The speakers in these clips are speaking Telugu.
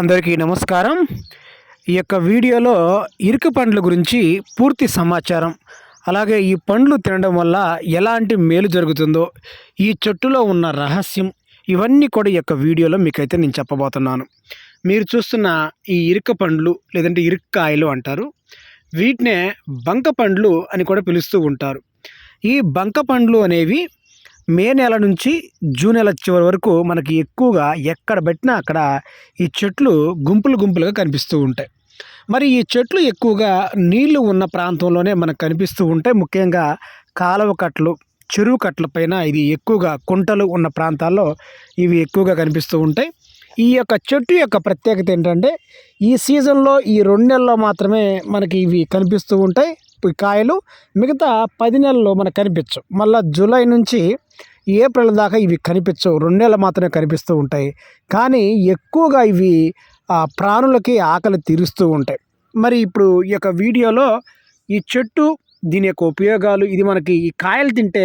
అందరికీ నమస్కారం. ఈ యొక్క వీడియోలో ఇరుకు పండ్ల గురించి పూర్తి సమాచారం. అలాగే ఈ పండ్లు తినడం వల్ల ఎలాంటి మేలు జరుగుతుందో ఈ చెట్టులో ఉన్న రహస్యం ఇవన్నీ కూడా ఈ యొక్క వీడియోలో మీకైతే నేను చెప్పబోతున్నాను. మీరు చూస్తున్న ఈ ఇరుక పండ్లు లేదంటే ఇరుక్కాయలు అంటారు. వీటినే బంక పండ్లు అని కూడా పిలుస్తూ ఉంటారు. ఈ బంక పండ్లు అనేవి మే నెల నుంచి జూన్ నెల చివరి వరకు మనకి ఎక్కువగా ఎక్కడ పెట్టినా అక్కడ ఈ చెట్లు గుంపులు గుంపులుగా కనిపిస్తూ ఉంటాయి. మరి ఈ చెట్లు ఎక్కువగా నీళ్ళు ఉన్న ప్రాంతంలోనే మనకు కనిపిస్తూ ఉంటాయి. ముఖ్యంగా కాలువ కట్టలు చెరువు కట్టల పైన ఇది ఎక్కువగా కుంటలు ఉన్న ప్రాంతాల్లో ఇవి ఎక్కువగా కనిపిస్తూ ఉంటాయి. ఈ యొక్క చెట్టు యొక్క ప్రత్యేకత ఏంటంటే ఈ సీజన్లో ఈ రెండు నెలల్లో మాత్రమే మనకి ఇవి కనిపిస్తూ ఉంటాయి. కాయలు మిగతా పది నెలల్లో మనకు కనిపించవు. మళ్ళీ జూలై నుంచి ఏప్రిల్ దాకా ఇవి కనిపించవు. రెండు నెలలు మాత్రమే కనిపిస్తూ ఉంటాయి. కానీ ఎక్కువగా ఇవి ఆ, ప్రాణులకి ఆకలి తీరుస్తూ ఉంటాయి. మరి ఇప్పుడు ఈ యొక్క వీడియోలో ఈ చెట్టు దీని యొక్క ఉపయోగాలు ఇది మనకి ఈ కాయలు తింటే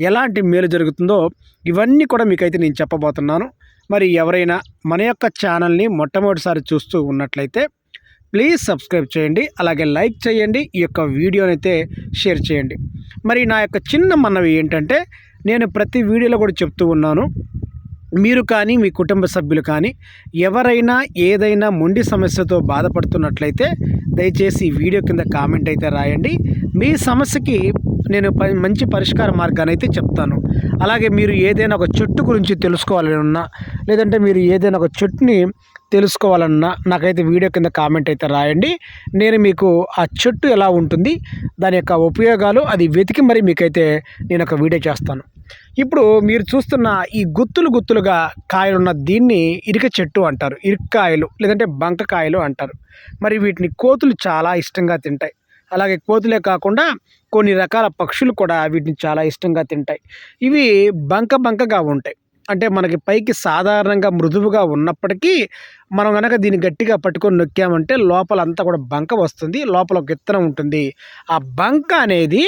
ఎలాంటి మేలు జరుగుతుందో ఇవన్నీ కూడా మీకైతే నేను చెప్పబోతున్నాను. మరి ఎవరైనా మన యొక్క ఛానల్ని మొట్టమొదటిసారి చూస్తూ ఉన్నట్లయితే ప్లీజ్ సబ్స్క్రైబ్ చేయండి. అలాగే లైక్ చేయండి. ఈ యొక్క వీడియోనైతే షేర్ చేయండి. మరి నా యొక్క చిన్న మనవి ఏంటంటే నేను ప్రతి వీడియోలో కూడా చెప్తూ ఉన్నాను. మీరు కానీ మీ కుటుంబ సభ్యులు కానీ ఎవరైనా ఏదైనా మొండి సమస్యతో బాధపడుతున్నట్లయితే దయచేసి వీడియో కింద కామెంట్ అయితే రాయండి. మీ సమస్యకి నేను ప- మంచి పరిష్కార మార్గాన్ని అయితే చెప్తాను. అలాగే మీరు ఏదైనా ఒక చెట్టు గురించి తెలుసుకోవాలన్నా లేదంటే మీరు ఏదైనా ఒక చెట్టుని తెలుసుకోవాలన్నా నాకైతే వీడియో కింద కామెంట్ అయితే రాయండి. నేను మీకు ఆ చెట్టు ఎలా ఉంటుంది దాని యొక్క ఉపయోగాలు అది వెతికి మరి మీకైతే నేను ఒక వీడియో చేస్తాను. ఇప్పుడు మీరు చూస్తున్న ఈ గుత్తులు గుత్తులుగా కాయలున్న దీన్ని ఇరిక చెట్టు అంటారు. ఇరుక్కాయలు లేదంటే బంకకాయలు అంటారు. మరి వీటిని కోతులు చాలా ఇష్టంగా తింటాయి. అలాగే కోతులే కాకుండా కొన్ని రకాల పక్షులు కూడా వీటిని చాలా ఇష్టంగా తింటాయి. ఇవి బంక బంకగా ఉంటాయి. అంటే మనకి పైకి సాధారణంగా మృదువుగా ఉన్నప్పటికీ మనం కనుక దీన్ని గట్టిగా పట్టుకొని నొక్కామంటే లోపల అంతా కూడా బంక వస్తుంది. లోపల ఒక విత్తనం ఉంటుంది. ఆ బంక అనేది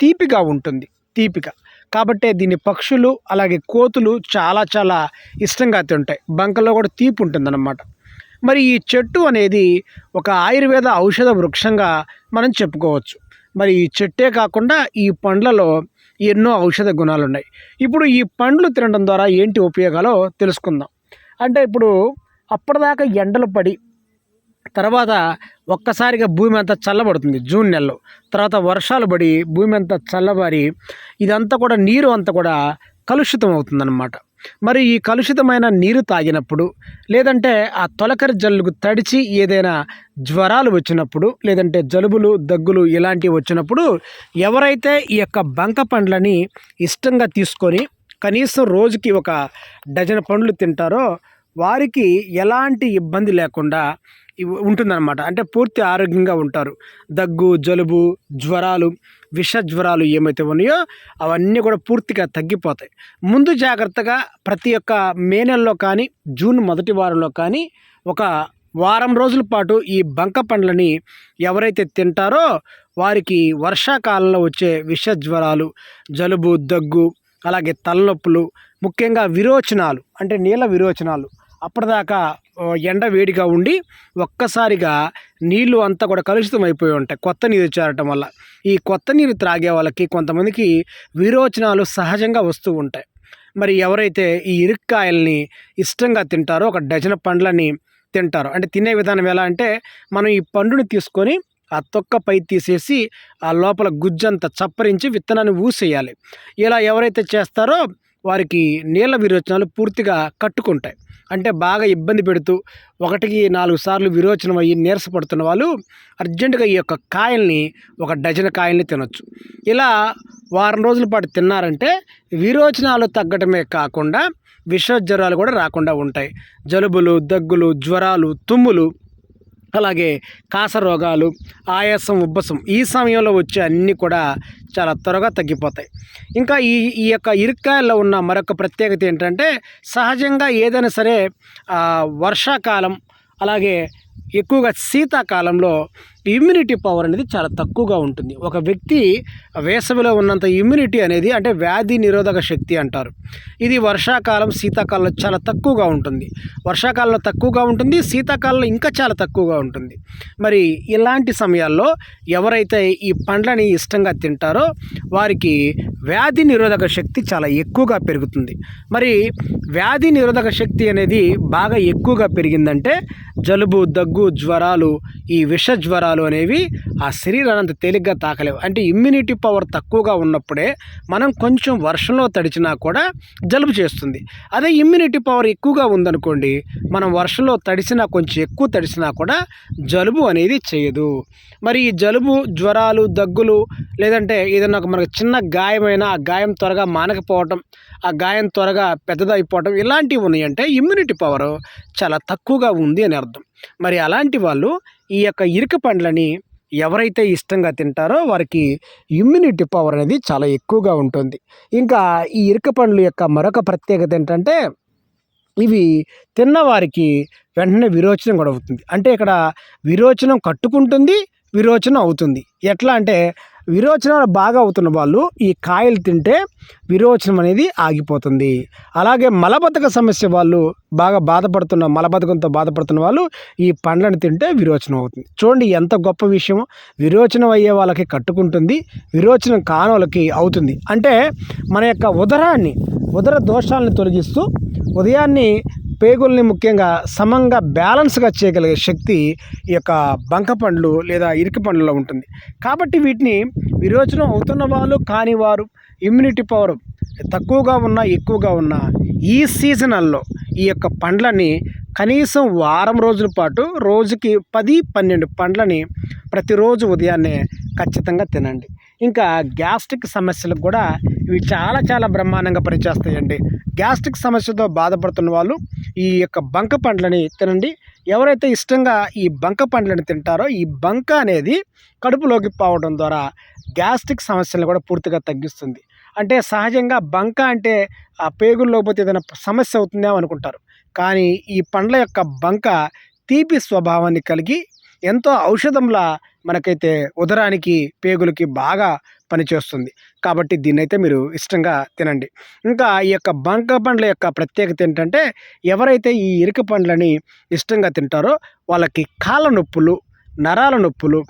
తీపిగా ఉంటుంది. తీపిక. కాబట్టి దీన్ని పక్షులు అలాగే కోతులు చాలా చాలా ఇష్టంగా తింటాయి. బంకలో కూడా తీపి ఉంటుందన్నమాట. మరి ఈ చెట్టు అనేది ఒక ఆయుర్వేద ఔషధ వృక్షంగా మనం చెప్పుకోవచ్చు. మరి ఈ చెట్టే కాకుండా ఈ పండ్లలో ఎన్నో ఔషధ గుణాలు ఉన్నాయి ఇప్పుడు ఈ పండ్లు తినడం ద్వారా ఏంటి ఉపయోగాలో తెలుసుకుందాం. అంటే ఇప్పుడు అప్పటిదాకా ఎండలు పడి తర్వాత ఒక్కసారిగా భూమి అంతా చల్లబడుతుంది జూన్ నెలలో. తర్వాత వర్షాలు పడి భూమి అంతా చల్లబారి ఇదంతా కూడా నీరు అంతా కూడా కలుషితం అవుతుందన్నమాట. మరి ఈ కలుషితమైన నీరు తాగినప్పుడు లేదంటే ఆ తొలకరి జల్లుకు తడిచి ఏదైనా జ్వరాలు వచ్చినప్పుడు లేదంటే జలుబులు దగ్గులు ఇలాంటివి వచ్చినప్పుడు ఎవరైతే ఈ యొక్క బంక పండ్లని ఇష్టంగా తీసుకొని కనీసం రోజుకి ఒక డజన్ పండ్లు తింటారో వారికి ఎలాంటి ఇబ్బంది లేకుండా ఉంటుందన్నమాట. అంటే పూర్తి ఆరోగ్యంగా ఉంటారు. దగ్గు జలుబు జ్వరాలు విష జ్వరాలు ఏమైతే ఉన్నాయో అవన్నీ కూడా పూర్తిగా తగ్గిపోతాయి. ముందు జాగ్రత్తగా ప్రతి ఒక్క మే నెలలో కానీ జూన్ మొదటి వారంలో కానీ ఒక వారం రోజుల పాటు ఈ బంక పండ్లని ఎవరైతే తింటారో వారికి వర్షాకాలంలో వచ్చే విష జ్వరాలు జలుబు దగ్గు అలాగే తలనొప్పులు ముఖ్యంగా విరోచనాలు అంటే నీళ్ళ విరోచనాలు అప్పటిదాకా ఎండ వేడిగా ఉండి ఒక్కసారిగా నీళ్ళు అంతా కూడా కలుషితం అయిపోయి ఉంటాయి కొత్త నీరు చేరటం వల్ల. ఈ కొత్త నీరు త్రాగే వాళ్ళకి కొంతమందికి విరోచనాలు సహజంగా వస్తూ ఉంటాయి. మరి ఎవరైతే ఈ ఇరుక్కాయల్ని ఇష్టంగా తింటారో ఒక డజన్ పండ్లని తింటారు. అంటే తినే విధానం ఎలా అంటే మనం ఈ పండుని తీసుకొని ఆ తొక్క పై తీసేసి ఆ లోపల గుజ్జంతా చప్పరించి విత్తనాన్ని ఊసేయాలి. ఇలా ఎవరైతే చేస్తారో వారికి నీళ్ళ విరోచనాలు పూర్తిగా కట్టుకుంటాయి. అంటే బాగా ఇబ్బంది పెడుతూ ఒకటికి నాలుగు సార్లు విరోచనం అయ్యి నీరసపడుతున్న వాళ్ళు అర్జెంటుగా ఈ యొక్క కాయల్ని ఒక డజన్ కాయల్ని తినొచ్చు. ఇలా వారం రోజుల పాటు తిన్నారంటే విరోచనాలు తగ్గటమే కాకుండా విష జ్వరాలు కూడా రాకుండా ఉంటాయి. జలుబులు దగ్గులు జ్వరాలు తుమ్ములు అలాగే కాస రోగాలు ఆయాసం ఉబ్బసం ఈ సమయంలో వచ్చే అన్నీ కూడా చాలా త్వరగా తగ్గిపోతాయి. ఇంకా ఈ ఈ యొక్క ఇరుక్కాయల్లో ఉన్న మరొక ప్రత్యేకత ఏంటంటే సహజంగా ఏదైనా సరే వర్షాకాలం అలాగే ఎక్కువగా శీతాకాలంలో ఇమ్యూనిటీ పవర్ అనేది చాలా తక్కువగా ఉంటుంది. ఒక వ్యక్తి వేసవిలో ఉన్నంత ఇమ్యూనిటీ అనేది అంటే వ్యాధి నిరోధక శక్తి అంటారు. ఇది వర్షాకాలం శీతాకాలంలో చాలా తక్కువగా ఉంటుంది. వర్షాకాలంలో తక్కువగా ఉంటుంది శీతాకాలంలో ఇంకా చాలా తక్కువగా ఉంటుంది. మరి ఇలాంటి సమయాల్లో ఎవరైతే ఈ పండ్లని ఇష్టంగా తింటారో వారికి వ్యాధి నిరోధక శక్తి చాలా ఎక్కువగా పెరుగుతుంది. మరి వ్యాధి నిరోధక శక్తి అనేది బాగా ఎక్కువగా పెరిగిందంటే జలుబు దగ్గు జ్వరాలు ఈ విష జ్వరాలు అనేవి ఆ శరీరాన్ని అంత తేలిగ్గా తాకలేవు. అంటే ఇమ్యూనిటీ పవర్ తక్కువగా ఉన్నప్పుడే మనం కొంచెం వర్షంలో తడిచినా కూడా జలుబు చేస్తుంది. అదే ఇమ్యూనిటీ పవర్ ఎక్కువగా ఉందనుకోండి మనం వర్షంలో తడిసినా కొంచెం ఎక్కువ తడిసినా కూడా జలుబు అనేది చేయదు. మరి ఈ జలుబు జ్వరాలు దగ్గులు లేదంటే ఏదైనా ఒక మనకు చిన్న గాయమైనా ఆ గాయం త్వరగా మానకపోవటం ఆ గాయం త్వరగా పెద్దదైపోవటం ఇలాంటివి ఉన్నాయంటే ఇమ్యూనిటీ పవర్ చాలా తక్కువగా ఉంది అని అర్థం. మరి అలాంటి వాళ్ళు ఈ యొక్క ఇరుక పండ్లని ఎవరైతే ఇష్టంగా తింటారో వారికి ఇమ్యూనిటీ పవర్ అనేది చాలా ఎక్కువగా ఉంటుంది. ఇంకా ఈ ఇరుక పండ్ల యొక్క మరొక ప్రత్యేకత ఏంటంటే ఇవి తిన్నవారికి వెంటనే విరోచనం కూడా అవుతుంది. అంటే ఇక్కడ విరోచనం కట్టుకుంటుంది విరోచనం అవుతుంది. ఎట్లా అంటే విరోచనాలు బాగా అవుతున్న వాళ్ళు ఈ కాయలు తింటే విరోచనం అనేది ఆగిపోతుంది. అలాగే మలబద్ధక సమస్య వాళ్ళు బాగా బాధపడుతున్న మలబద్ధకంతో బాధపడుతున్న వాళ్ళు ఈ పండ్లను తింటే విరోచనం అవుతుంది. చూడండి ఎంత గొప్ప విషయం. విరోచనం అయ్యే వాళ్ళకి కట్టుకుంటుంది విరోచనం కాని వాళ్ళకి అవుతుంది. అంటే మన యొక్క ఉదరాన్ని ఉదర దోషాలను తొలగిస్తూ ఉదయాన్ని పేగుల్ని ముఖ్యంగా సమంగా బ్యాలెన్స్గా చేయగలిగే శక్తి ఈ యొక్క బంక పండ్లు లేదా ఇరికి పండ్లలో ఉంటుంది. కాబట్టి వీటిని విరోచనం అవుతున్న వాళ్ళు కాని వారు ఇమ్యూనిటీ పవర్ తక్కువగా ఉన్న ఎక్కువగా ఉన్న ఈ సీజనల్లో ఈ యొక్క పండ్లని కనీసం వారం రోజుల పాటు రోజుకి పది పన్నెండు పండ్లని ప్రతిరోజు ఉదయాన్నే ఖచ్చితంగా తినండి. ఇంకా గ్యాస్ట్రిక్ సమస్యలకు కూడా ఇవి చాలా చాలా బ్రహ్మాండంగా పనిచేస్తాయండి. గ్యాస్ట్రిక్ సమస్యతో బాధపడుతున్న వాళ్ళు ఈ యొక్క బంక పండ్లని తినండి. ఎవరైతే ఇష్టంగా ఈ బంక పండ్లను తింటారో ఈ బంక అనేది కడుపులోకి పోవడం ద్వారా గ్యాస్ట్రిక్ సమస్యలను కూడా పూర్తిగా తగ్గిస్తుంది. అంటే సహజంగా బంక అంటే ఆ పేగుల్లో పోతే ఏదైనా సమస్య అవుతుందేమో అనుకుంటారు. కానీ ఈ పండ్ల యొక్క బంక తీపి స్వభావాన్ని కలిగి ఎంతో ఔషధంలా మనకైతే ఉదరానికి పేగులకి బాగా పనిచేస్తుంది. కాబట్టి దీన్నైతే మీరు ఇష్టంగా తినండి. ఇంకా ఈ యొక్క బంక పండ్ల యొక్క ప్రత్యేకత ఏంటంటే ఎవరైతే ఈ ఇరుక పండ్లని ఇష్టంగా తింటారో వాళ్ళకి కాళ్ళ నొప్పులు నరాల నొప్పులు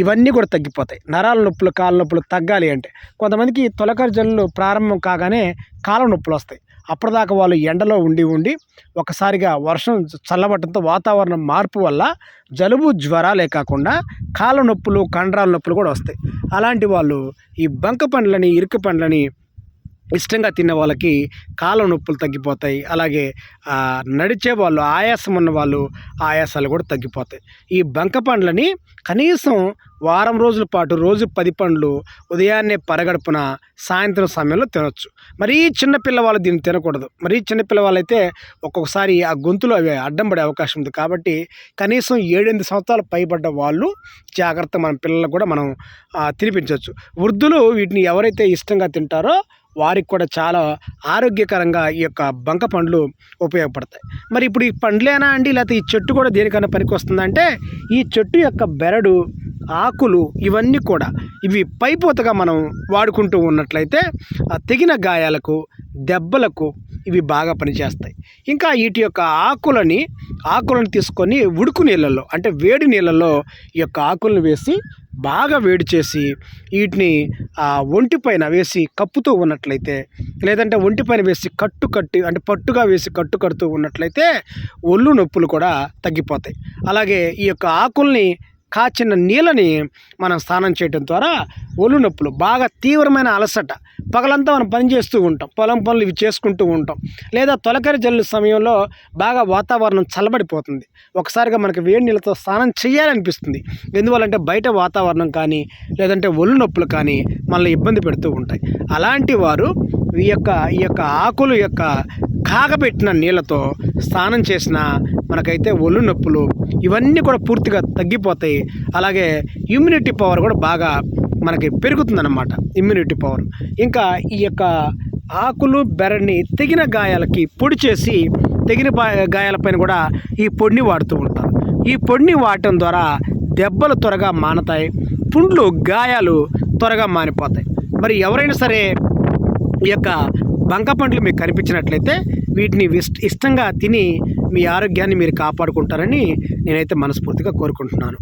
ఇవన్నీ కూడా తగ్గిపోతాయి. నరాల నొప్పులు కాళ్ళ నొప్పులు తగ్గాలి అంటే. కొంతమందికి తొలకరి జల్లు ప్రారంభం కాగానే కాళ్ళ నొప్పులు వస్తాయి. అప్పటిదాకా వాళ్ళు ఎండలో ఉండి ఉండి ఒకసారిగా వర్షం చల్లబట్టడంతో వాతావరణం మార్పు వల్ల జలుబు జ్వరాలే కాకుండా కాళ్ళ నొప్పులు కండరాల నొప్పులు కూడా వస్తాయి. అలాంటి వాళ్ళు ఈ బంక పండ్లని ఇరుక పండ్లని ఇష్టంగా తిన్న వాళ్ళకి కాళ్ళ నొప్పులు తగ్గిపోతాయి. అలాగే నడిచే వాళ్ళు ఆయాసం ఉన్న వాళ్ళు ఆయాసాలు కూడా తగ్గిపోతాయి. ఈ బంక పండ్లని కనీసం వారం రోజుల పాటు రోజు పది పండ్లు ఉదయాన్నే పరగడుపున సాయంత్రం సమయంలో తినొచ్చు. మరీ చిన్నపిల్లవాళ్ళు దీన్ని తినకూడదు. మరీ చిన్నపిల్లవాళ్ళు అయితే ఒక్కొక్కసారి ఆ గొంతులో అవి అడ్డం పడే అవకాశం ఉంది. కాబట్టి కనీసం ఏడెనిమిది సంవత్సరాలు పైబడ్డ వాళ్ళు జాగ్రత్త మన పిల్లలకు కూడా మనం తినిపించవచ్చు వృద్ధులు వీటిని ఎవరైతే ఇష్టంగా తింటారో వారికి కూడా చాలా ఆరోగ్యకరంగా ఈ యొక్క బంక పండ్లు ఉపయోగపడతాయి. మరి ఇప్పుడు ఈ పండ్లేనా అండి? లేకపోతే ఈ చెట్టు కూడా దేనికైనా పనికి వస్తుందంటే ఈ చెట్టు యొక్క బెరడు ఆకులు ఇవన్నీ కూడా ఇవి పైపోతగా మనం వాడుకుంటూ ఉన్నట్లయితే ఆ తెగిన గాయాలకు దెబ్బలకు ఇవి బాగా పనిచేస్తాయి. ఇంకా వీటి యొక్క ఆకులని ఆకులను తీసుకొని ఉడుకు నీళ్ళల్లో అంటే వేడి నీళ్ళల్లో ఈ యొక్క ఆకులను వేసి బాగా వేడి చేసి వీటిని ఆ ఒంటి పైన వేసి కప్పుతూ ఉన్నట్లయితే లేదంటే ఒంటి పైన వేసి కట్టు కట్టి అంటే పట్టుగా వేసి కట్టు కడుతూ ఉన్నట్లయితే ఒళ్ళు నొప్పులు కూడా తగ్గిపోతాయి. అలాగే ఈ యొక్క ఆకుల్ని కాచిన నీళ్ళని మనం స్నానం చేయడం ద్వారా ఒళ్ళు నొప్పులు బాగా తీవ్రమైన అలసట. పగలంతా మనం పని చేస్తూ ఉంటాం. పొలం పనులు ఇవి చేసుకుంటూ ఉంటాం. లేదా తొలకరి జల్లు సమయంలో బాగా వాతావరణం చల్లబడిపోతుంది. ఒకసారిగా మనకి వేడి నీళ్ళతో స్నానం చేయాలనిపిస్తుంది. ఎందువల్లంటే బయట వాతావరణం కానీ లేదంటే ఒళ్ళు నొప్పులు కానీ మనల్ని ఇబ్బంది పెడుతూ ఉంటాయి. అలాంటి వారు ఈ యొక్క ఈ యొక్క ఆకులు యొక్క కాగబెట్టిన నీళ్ళతో స్నానం చేసిన మనకైతే ఒళ్ళు నొప్పులు ఇవన్నీ కూడా పూర్తిగా తగ్గిపోతాయి. అలాగే ఇమ్యూనిటీ పవర్ కూడా బాగా మనకి పెరుగుతుందన్నమాట. ఇమ్యూనిటీ పవర్ ఇంకా ఈ యొక్క ఆకులు బెరని తెగిన గాయాలకి పొడి చేసి తెగిన బా- గాయాలపైన కూడా ఈ పొడిని వాడుతూ ఉంటారు. ఈ పొడిని వాడటం ద్వారా దెబ్బలు త్వరగా మానతాయి పుండ్లు గాయాలు త్వరగా మానిపోతాయి. మరి ఎవరైనా సరే ఈ యొక్క బంక పండ్లు మీకు కనిపించినట్లయితే వీటిని విస్ట్ ఇష్టంగా తిని మీ ఆరోగ్యాన్ని మీరు కాపాడుకుంటారని నేనైతే మనస్ఫూర్తిగా కోరుకుంటున్నాను.